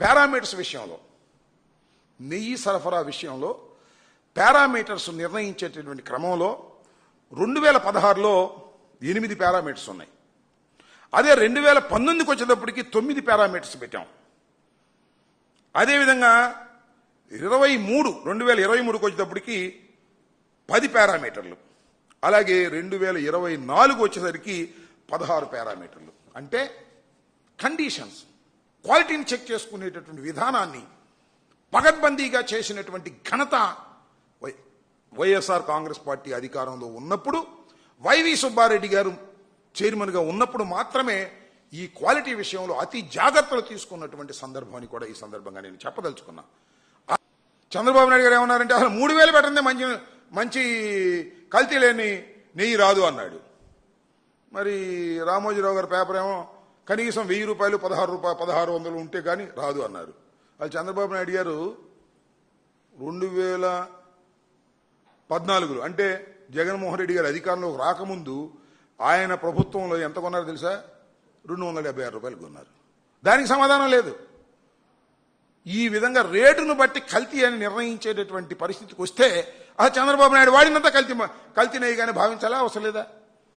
Parameters విషయంలో నెయ్యి సరఫరా విషయంలో పారామీటర్స్ నిర్ణయించేటటువంటి క్రమంలో రెండు వేల పదహారులో ఎనిమిది పారామీటర్స్ ఉన్నాయి. అదే రెండు వేల పంతొమ్మిదికి వచ్చేటప్పటికి తొమ్మిది పారామీటర్స్ పెట్టాం. అదేవిధంగా ఇరవై మూడు రెండు వేల ఇరవై మూడుకి వచ్చేటప్పటికి పది పారామీటర్లు. అలాగే రెండు వేల ఇరవై నాలుగు వచ్చేసరికి పదహారు పారామీటర్లు. అంటే కండిషన్స్ క్వాలిటీని చెక్ చేసుకునేటటువంటి విధానాన్ని పగడ్బందీగా చేసినటువంటి ఘనత వై- వైఎస్ఆర్ కాంగ్రెస్ పార్టీ అధికారంలో ఉన్నప్పుడు వైవి సుబ్బారెడ్డి గారు చైర్మన్గా ఉన్నప్పుడు మాత్రమే ఈ క్వాలిటీ విషయంలో అతి జాగ్రత్తలు తీసుకున్నటువంటి సందర్భాన్ని కూడా ఈ సందర్భంగా నేను చెప్పదలుచుకున్నా. చంద్రబాబు నాయుడు గారు ఏమన్నారంటే అసలు మూడు వేలు పెట్టండి మంచి మంచి కల్తీ లేని నెయ్యి రాదు అన్నాడు. మరి రామోజీరావు గారి పేపర్ ఏమో కనీసం వెయ్యి రూపాయలు పదహారు రూపాయలు పదహారు వందలు ఉంటే కానీ రాదు అన్నారు. అది చంద్రబాబు నాయుడు గారు రెండు వేల పద్నాలుగులో అంటే జగన్మోహన్ రెడ్డి గారు అధికారంలోకి రాకముందు ఆయన ప్రభుత్వంలో ఎంత కొన్నారో తెలుసా? రెండు వందల డెబ్బై ఆరు రూపాయలు కొన్నారు. దానికి సమాధానం లేదు. ఈ విధంగా రేటును బట్టి కల్తీ అని నిర్ణయించేటటువంటి పరిస్థితికి వస్తే ఆ చంద్రబాబు నాయుడు వాడినంత కల్తీ కల్తీ కానీ భావించాలా? అవసరం లేదా?